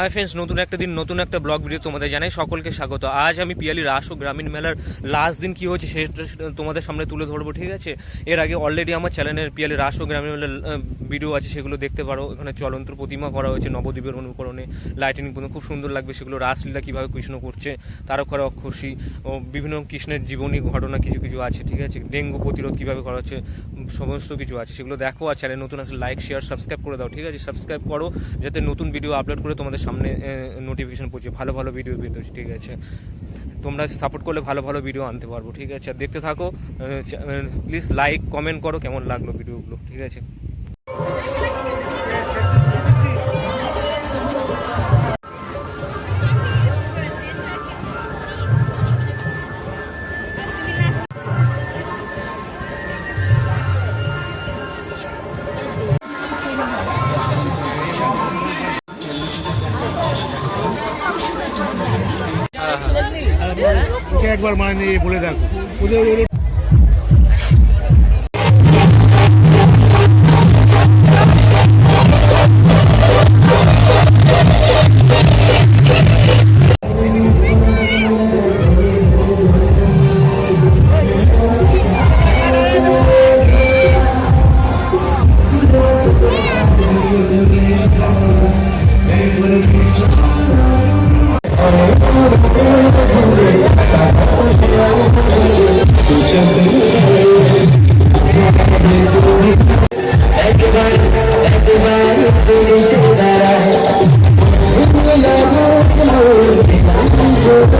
Hi friends নতুন একটা দিন, নতুন একটা ব্লগ ভিডিও তোমাদের জানাই, সকলকে স্বাগত। আজ আমি পিয়ালি রাস ও গ্রামীণ মেলার লাস্ট দিন কি হয়েছে সেটা তোমাদের সামনে তুলে ধরবো, ঠিক আছে? এর আগে অলরেডি আমার চ্যানেলের পিয়ালি রাস ও গ্রামীণ মেলার ভিডিও আছে, সেগুলো দেখতে পারো। এখানে চলন্ত প্রতিমা করা হয়েছে, নবদ্বীপের অনুকরণে। লাইটিনিং খুব সুন্দর লাগবে, সেগুলো রাসলীলা কীভাবে কৃষ্ণ করছে তারকরা অক্ষসী ও বিভিন্ন কৃষ্ণের জীবনী ঘটনা কিছু কিছু আছে, ঠিক আছে? ডেঙ্গু প্রতিরোধ কীভাবে করা হচ্ছে, সমস্ত কিছু আছে, সেগুলো দেখো আর চ্যানেল নতুন আসলে লাইক শেয়ার সাবস্ক্রাইব করে দাও, ঠিক আছে? সাবস্ক্রাইব করো, যাতে নতুন ভিডিও আপলোড করে তোমাদের সামনে নোটিফিকেশান পড়ছে, ভালো ভালো ভিডিও পেতে ঠিক আছে? তোমরা সাপোর্ট করলে ভালো ভালো ভিডিও আনতে পারব, ঠিক আছে? দেখতে থাকো প্লিজ লাইক কমেন্ট করো, কেমন লাগল ভিডিওগুলো ঠিক আছে? একবার মানে বলে দেখো। ওদের I'm